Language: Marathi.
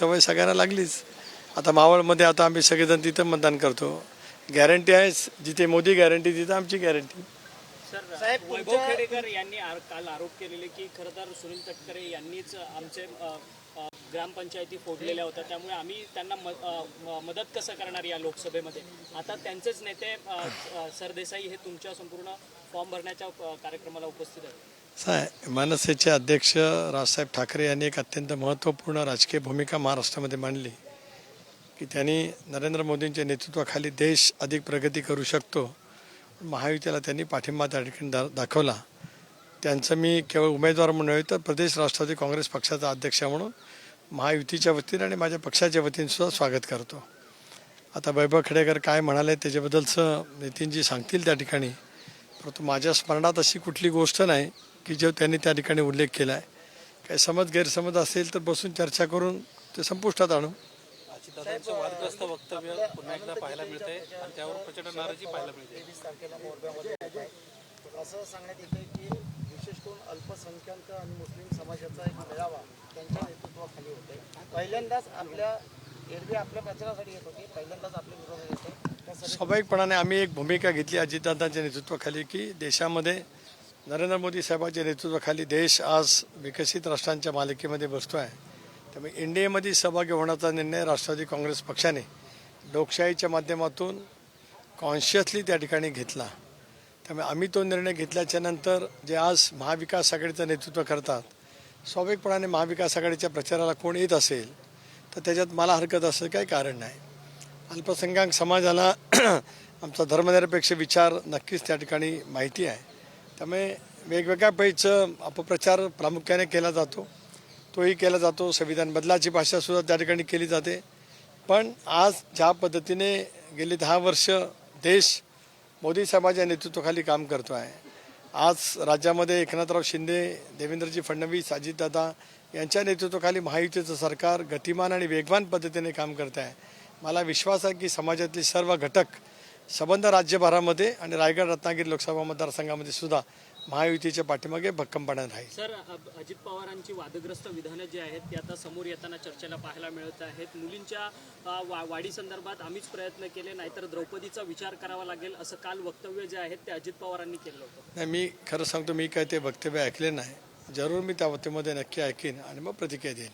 सवय सगळ्यांना लागलीच. आता मावळमध्ये आता आम्ही सगळेजण तिथं मतदान करतो. गॅरंटी आहेच जिथे मोदी गॅरंटी तिथं आमची गॅरंटी वैभव खेडेकर यांनी आर- काल आरोप केलेले की खरं तर सुनील तटकरे यांनीच आमचे अ, अ, ग्रामपंचायती फोडलेल्या होत्या. त्यामुळे आम्ही त्यांना म- अ, म- मदत कसं करणार या लोकसभेमध्ये? आता त्यांचेच नेते अ, अ, सरदेसाई हे तुमच्या संपूर्ण फॉर्म भरण्याच्या अ, कार्यक्रमाला उपस्थित आहेत. असं मनसेचे अध्यक्ष राजसाहेब ठाकरे यांनी एक अत्यंत महत्त्वपूर्ण राजकीय भूमिका महाराष्ट्रामध्ये मांडली की त्यांनी नरेंद्र मोदींच्या नेतृत्वाखाली देश अधिक प्रगती करू शकतो. महायुतीला त्यांनी पाठिंबा त्या ठिकाणी दा दाखवला. त्यांचं मी केवळ उमेदवार म्हणून नव्हे तर प्रदेश राष्ट्रवादी काँग्रेस पक्षाचा अध्यक्ष म्हणून महायुतीच्या वतीने आणि माझ्या पक्षाच्या वतीने सुद्धा स्वागत करतो. आता वैभव खेडेकर काय म्हणाले त्याच्याबद्दलचं नितीनजी सांगतील त्या ठिकाणी. परंतु माझ्या स्मरणात अशी कुठली गोष्ट नाही की जो त्यांनी त्या ठिकाणी उल्लेख केला आहे. काही समज गैरसमज असेल तर बसून चर्चा करून ते संपुष्टात आणू. अजितदादांचं वादग्रस्त वक्तव्य पुन्हा एकदा पाहायला मिळते आणि त्यावर प्रचंड नाराजी पाहायला मिळते. असं सांगण्यात येतं की विशेष करून अल्पसंख्याक आणि मुस्लिम समाजाचा एक मेळावा त्यांच्या नेतृत्वाखाली होते पहिल्यांदाच आपल्या एरवी आपल्या प्रचारासाठी येत होते पहिल्यांदाच आपल्या विरोधात येते त्या सगळ्या स्वाभाविकपणाने आम्ही एक भूमिका घेतली अजितदादांच्या नेतृत्वाखाली की देशामध्ये नरेंद्र मोदी साहेबांच्या नेतृत्वाखाली देश आज विकसित राष्ट्रांच्या मालिकेमध्ये बसतो आहे त्यामुळे एनडीएमध्ये सहभागी होण्याचा निर्णय राष्ट्रवादी काँग्रेस पक्षाने लोकशाहीच्या माध्यमातून कॉन्शियसली त्या ठिकाणी घेतला. त्यामुळे आम्ही तो निर्णय घेतल्याच्या नंतर जे आज महाविकास आघाडीचं नेतृत्व करतात स्वाभाविकपणाने महाविकास आघाडीच्या प्रचाराला कोण येत असेल तर त्याच्यात मला हरकत असं काही कारण नाही. अल्पसंख्याक समाजाला आमचा धर्मनिरपेक्ष विचार नक्कीच त्या ठिकाणी माहिती आहे. त्यामुळे वेगवेगळ्या पैचं अपप्रचार प्रामुख्याने केला जातो. तोही केला जातो. संविधान बदलाची भाषासुद्धा त्या ठिकाणी केली जाते. पण आज ज्या पद्धतीने गेली दहा वर्ष देश मोदी साहेबांच्या नेतृत्वाखाली काम करतो आहे. आज राज्यामध्ये एकनाथराव शिंदे देवेंद्रजी फडणवीस अजितदादा यांच्या नेतृत्वाखाली महायुतीचं सरकार गतिमान आणि वेगवान पद्धतीने काम करत आहे. मला विश्वास आहे की समाजातले सर्व घटक संबंध राज्यभरामध्ये आणि रायगड रत्नागिरी लोकसभा मतदारसंघामध्ये सुद्धा महायुतीच्या पाठीमागे भक्कमपणे राहील. सर अजित पवारांची वादग्रस्त विधानं जी आहेत ती आता समोर येताना चर्चेला पाहायला मिळत आहेत. मुलींच्या वा वाढी संदर्भात आम्हीच प्रयत्न केले नाहीतर द्रौपदीचा विचार करावा लागेल असं काल वक्तव्य जे आहेत ते अजित पवारांनी केलं होतं. नाही मी खरं सांगतो मी काय ते वक्तव्य ऐकले नाही. जरूर मी त्या वक्तव्यामध्ये नक्की ऐकीन आणि मग प्रतिक्रिया देईन.